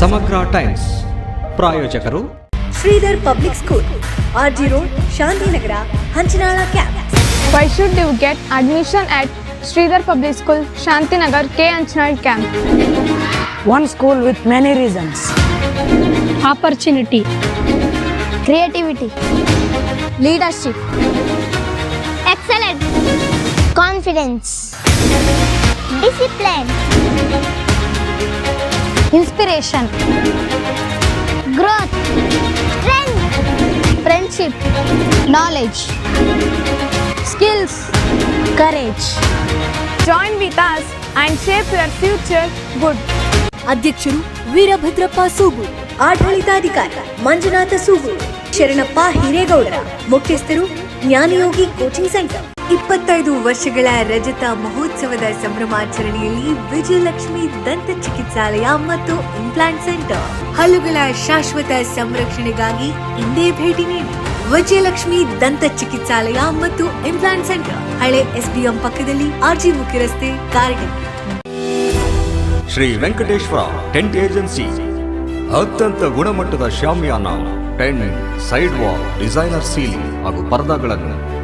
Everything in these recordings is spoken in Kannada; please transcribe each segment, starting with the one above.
ಸಮಗ್ರ ಟೈಮ್ಸ್ ಪ್ರಾಯೋಜಕರು Shridhar public school R G road Shantinagar Hanchanal camp Why should you get admission at Sridhar Public School, Shantinagar, K. Anchanal Camp? one school with many reasons. Opportunity, creativity, leadership, excellence, confidence, discipline, inspiration, growth, strength, friendship, knowledge, skills, courage. join with us and shape your future good. ಅಧ್ಯಕ್ಷರು ವೀರಭದ್ರಪ್ಪ ಸೂಗು ಆಡಳಿತಾಧಿಕಾರಿ ಮಂಜುನಾಥ ಸೂಗು ಶರಣಪ್ಪ ಹಿರೇಗೌಡರ ಮುಖ್ಯಸ್ಥರು ಜ್ಞಾನಯೋಗಿ ಕೋಚಿಂಗ್ ಸೆಂಟರ್ ಇಪ್ಪತ್ತೈದು ವರ್ಷಗಳ ರಜತ ಮಹೋತ್ಸವದ ಸಂಭ್ರಮಾಚರಣೆಯಲ್ಲಿ ವಿಜಯಲಕ್ಷ್ಮಿ ದಂತ ಚಿಕಿತ್ಸಾಲಯ ಮತ್ತು ಇಂಪ್ಲಾಂಟ್ ಸೆಂಟರ್ ಹಲ್ಲುಗಳ ಶಾಶ್ವತ ಸಂರಕ್ಷಣೆಗಾಗಿ ಇಂದೇ ಭೇಟಿ ನೀಡಿ. ವಿಜಯಲಕ್ಷ್ಮಿ ದಂತ ಚಿಕಿತ್ಸಾಲಯ ಮತ್ತು ಇಂಪ್ಲಾಂಟ್ ಸೆಂಟರ್ ಹಳೆ ಎಸ್ಬಿಎಂ ಪಕ್ಕದಲ್ಲಿ ಆರ್ಜಿ ಮುಖ್ಯ ರಸ್ತೆ ಕಾರ್ಡಿಂಗ್ ಶ್ರೀ ವೆಂಕಟೇಶ್ವರ ಟೆಂಟ್ ಏಜೆನ್ಸಿ ಅತ್ಯಂತ ಗುಣಮಟ್ಟದ shamiana tent side wall designer ceiling ಹಾಗೂ ಪರದಾಗಳನ್ನು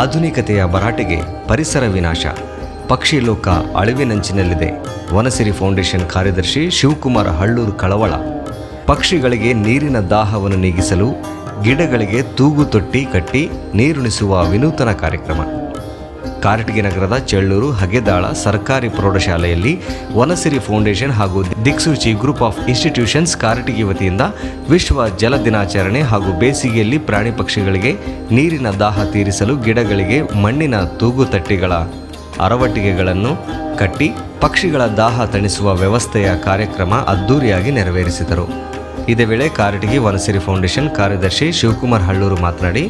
ಆಧುನಿಕತೆಯ ಭರಾಟೆಗೆ ಪರಿಸರ ವಿನಾಶ. ಪಕ್ಷಿ ಲೋಕ ಅಳಿವಿನಂಚಿನಲ್ಲಿದೆ. ವನಸಿರಿ ಫೌಂಡೇಶನ್ ಕಾರ್ಯದರ್ಶಿ ಶಿವಕುಮಾರ ಹಳ್ಳೂರು ಕಳವಳ. ಪಕ್ಷಿಗಳಿಗೆ ನೀರಿನ ದಾಹವನ್ನು ನೀಗಿಸಲು ಗಿಡಗಳಿಗೆ ತೂಗು ತೊಟ್ಟಿ ಕಟ್ಟಿ ನೀರುಣಿಸುವ ವಿನೂತನ ಕಾರ್ಯಕ್ರಮ. ಕಾರಟಗಿ ನಗರದ ಚೆಳ್ಳೂರು, ಹಗೆದಾಳ, ಸರ್ಕಾರಿ ಪ್ರೌಢಶಾಲೆಯಲ್ಲಿ ವನಸಿರಿ ಫೌಂಡೇಶನ್ ಹಾಗೂ ದಿಕ್ಸೂಚಿ ಗ್ರೂಪ್ ಆಫ್ ಇನ್ಸ್ಟಿಟ್ಯೂಷನ್ಸ್ ಕಾರಟಗಿ ವತಿಯಿಂದ ವಿಶ್ವ ಜಲ ದಿನಾಚರಣೆ ಹಾಗೂ ಬೇಸಿಗೆಯಲ್ಲಿ ಪ್ರಾಣಿ ಪಕ್ಷಿಗಳಿಗೆ ನೀರಿನ ದಾಹ ತೀರಿಸಲು ಗಿಡಗಳಿಗೆ ಮಣ್ಣಿನ ತೂಗು ತಟ್ಟಿಗಳ ಅರವಟ್ಟಿಗೆಗಳನ್ನು ಕಟ್ಟಿ ಪಕ್ಷಿಗಳ ದಾಹ ತಣಿಸುವ ವ್ಯವಸ್ಥೆಯ ಕಾರ್ಯಕ್ರಮ ಅದ್ದೂರಿಯಾಗಿ ನೆರವೇರಿಸಿದರು. ಇದೇ ವೇಳೆ ಕಾರಟಗಿ ವನಸಿರಿ ಫೌಂಡೇಶನ್ ಕಾರ್ಯದರ್ಶಿ ಶಿವಕುಮಾರ್ ಹಳ್ಳೂರು ಮಾತನಾಡಿ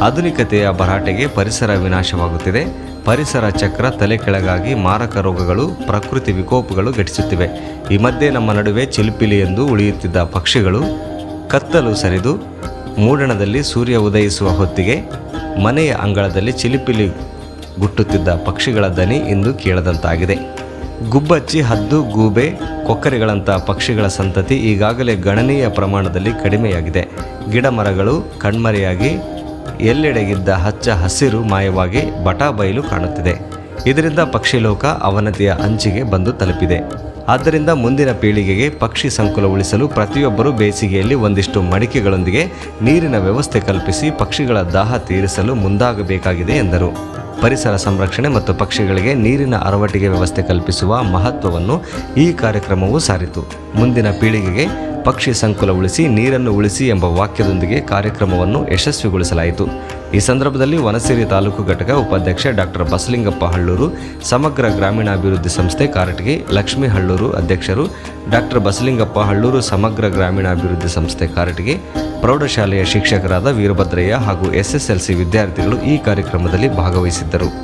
ಆಧುನಿಕತೆಯ ಭರಾಟೆಗೆ ಪರಿಸರ ವಿನಾಶವಾಗುತ್ತಿದೆ. ಪರಿಸರ ಚಕ್ರ ತಲೆ ಕೆಳಗಾಗಿ ಮಾರಕ ರೋಗಗಳು, ಪ್ರಕೃತಿ ವಿಕೋಪಗಳು ಘಟಿಸುತ್ತಿವೆ. ಈ ಮಧ್ಯೆ ನಮ್ಮ ನಡುವೆ ಚಿಲುಪಿಲಿ ಎಂದು ಉಳಿಯುತ್ತಿದ್ದ ಪಕ್ಷಿಗಳು ಕತ್ತಲು ಸರಿದು ಮೂಡಣದಲ್ಲಿ ಸೂರ್ಯ ಉದಯಿಸುವ ಹೊತ್ತಿಗೆ ಮನೆಯ ಅಂಗಳದಲ್ಲಿ ಚಿಲಿಪಿಲಿ ಗುಟ್ಟುತ್ತಿದ್ದ ಪಕ್ಷಿಗಳ ದನಿ ಇಂದು ಕೇಳದಂತಾಗಿದೆ. ಗುಬ್ಬಚ್ಚಿ, ಹದ್ದು, ಗೂಬೆ, ಕೊಕ್ಕರೆಗಳಂಥ ಪಕ್ಷಿಗಳ ಸಂತತಿ ಈಗಾಗಲೇ ಗಣನೀಯ ಪ್ರಮಾಣದಲ್ಲಿ ಕಡಿಮೆಯಾಗಿದೆ. ಗಿಡ ಮರಗಳು ಕಣ್ಮರೆಯಾಗಿ ಎಲ್ಲೆಡೆಗಿದ್ದ ಹಚ್ಚ ಹಸಿರು ಮಾಯವಾಗಿ ಬಟಾ ಬಯಲು ಕಾಣುತ್ತಿದೆ. ಇದರಿಂದ ಪಕ್ಷಿಲೋಕ ಅವನತಿಯ ಅಂಚಿಗೆ ಬಂದು ತಲುಪಿದೆ. ಆದ್ದರಿಂದ ಮುಂದಿನ ಪೀಳಿಗೆಗೆ ಪಕ್ಷಿ ಸಂಕುಲ ಉಳಿಸಲು ಪ್ರತಿಯೊಬ್ಬರೂ ಬೇಸಿಗೆಯಲ್ಲಿ ಒಂದಿಷ್ಟು ಮಡಿಕೆಗಳೊಂದಿಗೆ ನೀರಿನ ವ್ಯವಸ್ಥೆ ಕಲ್ಪಿಸಿ ಪಕ್ಷಿಗಳ ದಾಹ ತೀರಿಸಲು ಮುಂದಾಗಬೇಕಾಗಿದೆ ಎಂದರು. ಪರಿಸರ ಸಂರಕ್ಷಣೆ ಮತ್ತು ಪಕ್ಷಿಗಳಿಗೆ ನೀರಿನ ಅರವಟಿಗೆ ವ್ಯವಸ್ಥೆ ಕಲ್ಪಿಸುವ ಮಹತ್ವವನ್ನು ಈ ಕಾರ್ಯಕ್ರಮವು ಸಾರಿತು. ಮುಂದಿನ ಪೀಳಿಗೆಗೆ ಪಕ್ಷಿ ಸಂಕುಲ ಉಳಿಸಿ, ನೀರನ್ನು ಉಳಿಸಿ ಎಂಬ ವಾಕ್ಯದೊಂದಿಗೆ ಕಾರ್ಯಕ್ರಮವನ್ನು ಯಶಸ್ವಿಗೊಳಿಸಲಾಯಿತು. ಈ ಸಂದರ್ಭದಲ್ಲಿ ವನಸಿರಿ ತಾಲೂಕು ಘಟಕ ಉಪಾಧ್ಯಕ್ಷ ಡಾಕ್ಟರ್ ಬಸಲಿಂಗಪ್ಪ ಹಳ್ಳೂರು, ಸಮಗ್ರ ಗ್ರಾಮೀಣಾಭಿವೃದ್ಧಿ ಸಂಸ್ಥೆ ಕಾರಟಗಿ ಲಕ್ಷ್ಮೀ ಹಳ್ಳೂರು ಅಧ್ಯಕ್ಷರು ಡಾಕ್ಟರ್ ಬಸಲಿಂಗಪ್ಪ ಹಳ್ಳೂರು, ಸಮಗ್ರ ಗ್ರಾಮೀಣಾಭಿವೃದ್ಧಿ ಸಂಸ್ಥೆ ಕಾರಟಗಿ ಪ್ರೌಢಶಾಲೆಯ ಶಿಕ್ಷಕರಾದ ವೀರಭದ್ರಯ್ಯ ಹಾಗೂ ಎಸ್ಎಸ್ಎಲ್ಸಿ ವಿದ್ಯಾರ್ಥಿಗಳು ಈ ಕಾರ್ಯಕ್ರಮದಲ್ಲಿ ಭಾಗವಹಿಸಿದ್ದರು.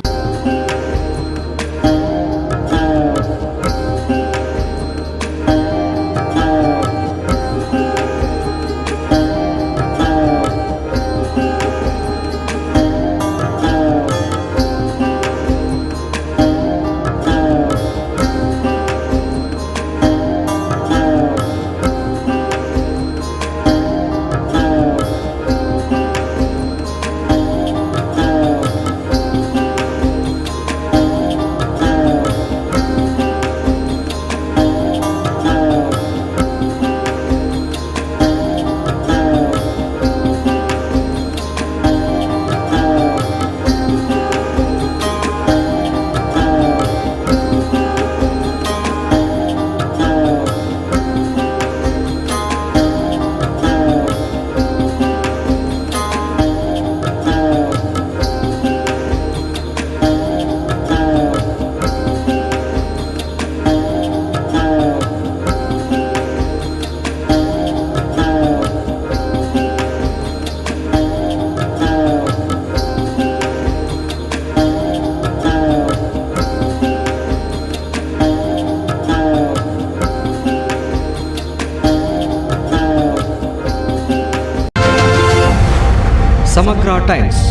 ಟೈಮ್ಸ್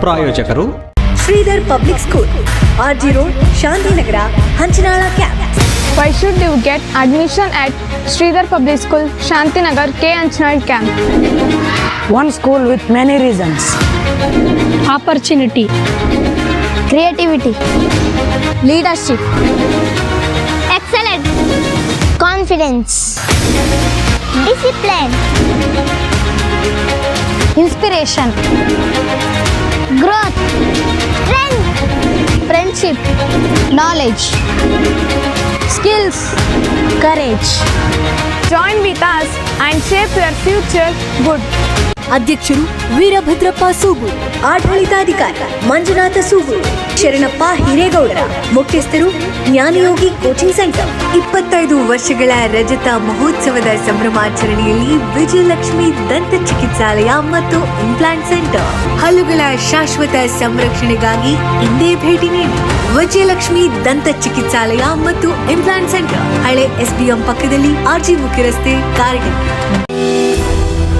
ಪ್ರಾಯೋಜಕರು Shridhar public school R G road Shantinagar Hanchanal camp Why should you get admission at Sridhar Public School, Shantinagar, K. Anjanal Camp? One school with many reasons. Opportunity. Creativity. Leadership. Excellent. Confidence. Discipline. Inspiration. Growth. Strength. Friendship. Knowledge. Skills. Courage. Join with us and shape your future good. ಅಧ್ಯಕ್ಷರು ವೀರಭದ್ರಪ್ಪ ಸೂಗು, ಆಡಳಿತಾಧಿಕಾರಿ ಮಂಜುನಾಥ ಸೂಗು, ಶರಣಪ್ಪ ಹಿರೇಗೌಡರ, ಮುಖ್ಯಸ್ಥರು ಜ್ಞಾನಯೋಗಿ ಕೋಚಿಂಗ್ ಸೆಂಟರ್. ಇಪ್ಪತ್ತೈದು ವರ್ಷಗಳ ರಜತ ಮಹೋತ್ಸವದ ಸಂಭ್ರಮಾಚರಣೆಯಲ್ಲಿ ವಿಜಯಲಕ್ಷ್ಮಿ ದಂತ ಚಿಕಿತ್ಸಾಲಯ ಮತ್ತು ಇಂಪ್ಲಾಂಟ್ ಸೆಂಟರ್ ಹಲ್ಲುಗಳ ಶಾಶ್ವತ ಸಂರಕ್ಷಣೆಗಾಗಿ ಇಂದೇ ಭೇಟಿ ನೀಡಿ. ವಿಜಯಲಕ್ಷ್ಮಿ ದಂತ ಚಿಕಿತ್ಸಾಲಯ ಮತ್ತು ಇಂಪ್ಲಾಂಟ್ ಸೆಂಟರ್ ಹಳೆ ಎಸ್ಬಿಎಂ ಪಕ್ಕದಲ್ಲಿ ಆರ್ಜಿ ಮುಖ್ಯ ರಸ್ತೆ ಕಾರಟಗಿ